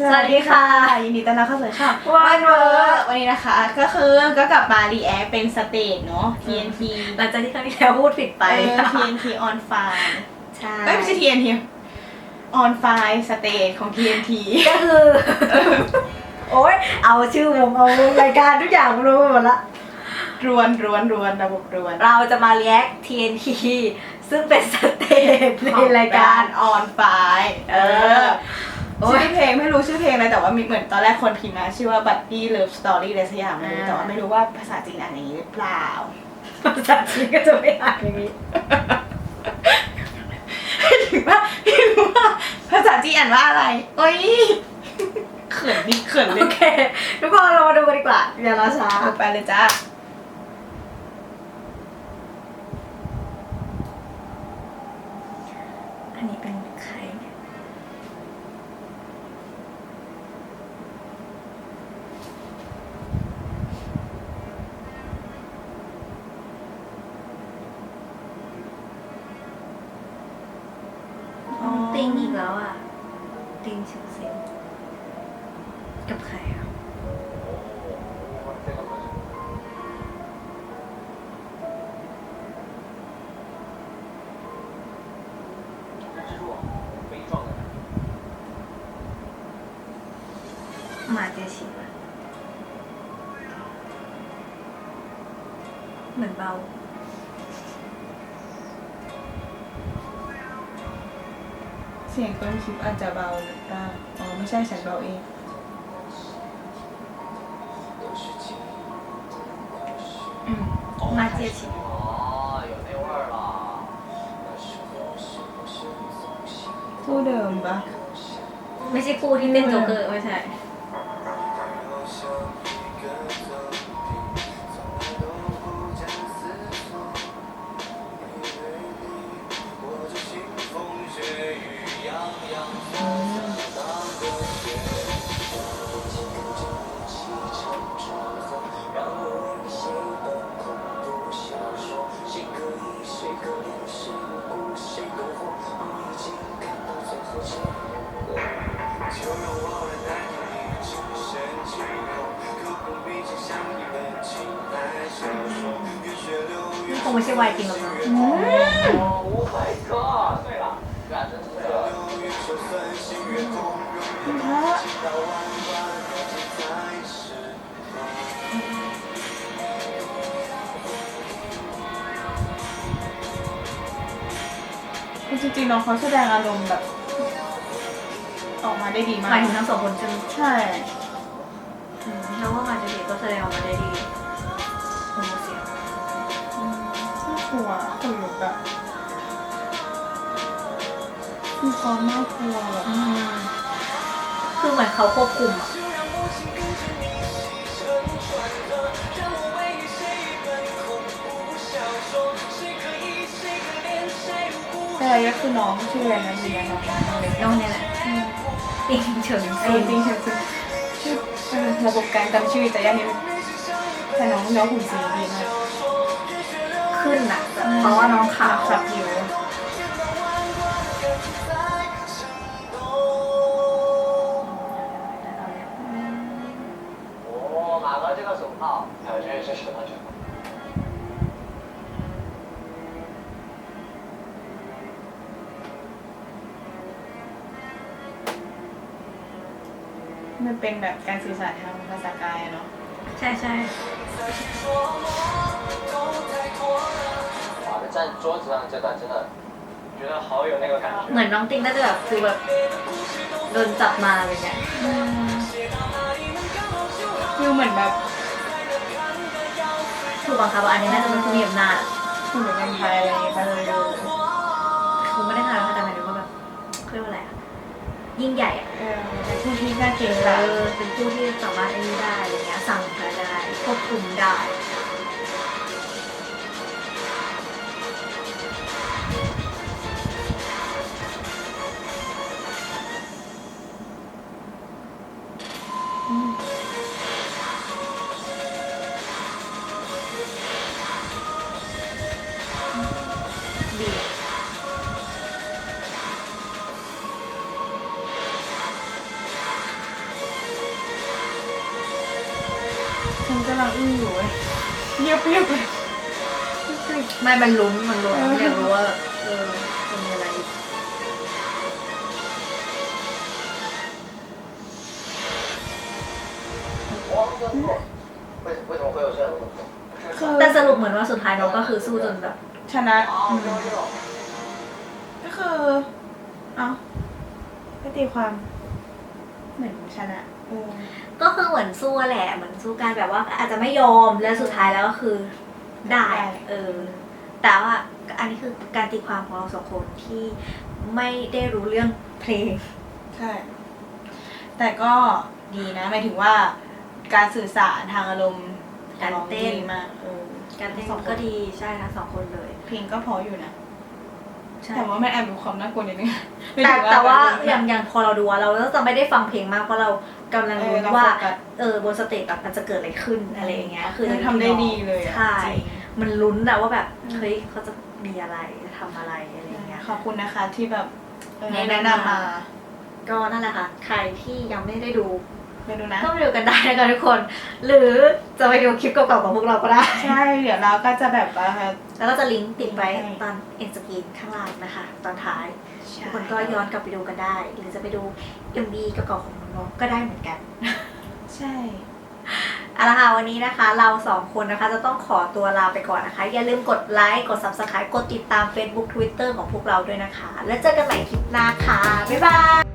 สวัสดีค่ะ ยินดีต้อนรับเข้าสู่ช่อง One Word วันนี้นะคะ ก็คือก็กลับมารีแอคเป็นสเตจเนาะ TNT หลังจากที่ครั้งที่แล้วพูดผิดไป เออ TNT on fire ใช่เอ้ยไม่ใช่ TNT on fire สเตจของ TNT ก็คือ โอ๊ยเอาชื่อวงเอารายการทุกอย่างรู้หมดละ รวนรวนรวนระบบรวนเราจะมาเรียก TNT ซึ่งเป็นสเตจในรายการออนไฟเออโอ้ย ชื่อเพลงไม่รู้ชื่อเพลงอะไรแต่ว่ามีเหมือนตอนแรกคนพิมพ์มาชื่อว่า Buddy Love Story อะไรสักอย่างไม่รู้อ่าแต่ว่าไม่รู้ว่าภาษาจีนอ่านอย่างนี้หรือเปล่า ภาษาจีนก็จะไม่อ่านอย่างนี้ถึงว่าพี่รู้ว่าภาษาจีนอ่านว่าอะไร โอ้ยเขินดิเขินเลโอยเคทุกคนเรามาดูกันดีกว่าอย่ารอช้าเอาไปเลยจ้า ติงเฉียวเซ็งกับใครอะมาเจชิเหมือนเบา เสียงต้นคลิปอาจจะเบาหรือเปล่าอ๋อไม่ใช่ฉันเบาเองมาเจียชิคู่เดิมปะไม่ใช่คู่ที่เต้นโจ๊กเกอร์ไม่ใช่ งไม่ใช่วายจริงหรอกนะจริงๆน้องเขาแสดงอารมณ์แบบ ออกมาได้ดีมาหมายก ถึงทั้งสองคนใช่ไหมใช่ อืมน้วว่ามาจะดีก็แสดงออกมาได้ดีากลัวคนลุกอะมีความน่ากลัวแบบอืมคือเหมือนเขาควบคุมอะแต่อะไรก็คือน้องชื่ออะไรนะมีน้องน้องเล็กน้องเนี่ยแหละติงเฉิงเอซิองจริงๆชื่อชื่อเออระบบการจำชื่อแต่ยังนี้แต่น้องน้องหุ่นสีดีมาก ขึ้นอะ เพราะว่าน้องขาวแบบผิวมันเป็นแบบการสื่อสารทางภาษากายเนาะ ใช่ใช่哇，桌子上这段真的觉得好有那个感觉。เหมือนน้องติงน่าจะแบบคือแบบโดนจับมาอะไรเงี้ยคือเหมือนแบบถูกบังคับว่าอันนี้น่าจะเป็นผู้มีอำนาจคุณหมือนกันใคยอะไรเงี้ยไปเลยคือไม่ได้ทำขนาด ยิ่งใหญ่อะเออเป็นผู้ที่น่าเกรงเอขามอเป็นผู้ที่สามารถไอ้นี่ได้อะไรเงี้ยสั่งใครได้ควบคุมได้ ดี เงียบเงียบเลยไม่มันลุ้นมันลุ้นอยากรู้ว่ามันมีอะไรแต่สรุปเหมือนว่าสุดท้ายเราก็คือสู้จนแบบชนะก็คือ เอ้าก็ตีความเหมือนชนะ ก็คือเหมือนสู้แหละเหมือนสู้กันแบบว่าอาจจะไม่ยอมแล้วสุดท้ายแล้วก็คือได้ได้เออแต่ว่าอันนี้คือการตีความของเราสองคนที่ไม่ได้รู้เรื่องเพลงใช่แต่ก็ดีนะหมายถึงว่าการสื่อสารทางอารมณ์การเต้นดีมากเออการเต้นสองคนก็ดีใช่ทั้งสองคนเลย เพลงก็เพออยู่นะใช่แต่ว่ามันแอบมีความน่ากลัวนิดนึงแต่แต่ว่าหมยถึอย่างอย่างพอเราดูอะเราก็จะไม่ได้ฟังเพลงมากเพราะเรา กำลังเอรู้อเรว่าโฟกัส เออบนสเตจแบบมันจะเกิดอะไรขึ้นอะไรอย่างเงี้ย คือทำได้ดีเลยอะใช่จริง มันลุ้นอะว่าแบบอืม เฮ้ยเขาจะมีอะไรจะทำอะไรอะไรอย่างเงี้ย ขอบคุณนะคะที่แบบเออแนะนำแนะนำมา ก็นั่นแหละค่ะ ใครที่ยังไม่ได้ดู ไปดูนะ ก็ไปดูกันได้นะคะทุกคน หรือจะไปดูคลิปเก่าๆของพวกเราก็ได้ ใช่เดี๋ยวเราก็จะแบบว่า แล้วก็จะลิงก์ติดไว้ใช่ตอนเอ็นสกรีนข้างล่างนะคะ ตอนท้ายทุกคนก็ย้อนกลับไปดูกันได้ หรือจะไปดู MV เก่าๆของน้องๆก็ได้เหมือนกัน ใช่เอาละค่ะวันนี้นะคะ เราสองคนนะคะจะต้องขอตัวลาไปก่อนนะคะ อย่าลืมกดไลค์กด Subscribe กดติดตาม Facebook Twitter ของพวกเราด้วยนะคะ แล้วเจอกันใหม่คลิปหน้าค่ะ บ๊ายบาย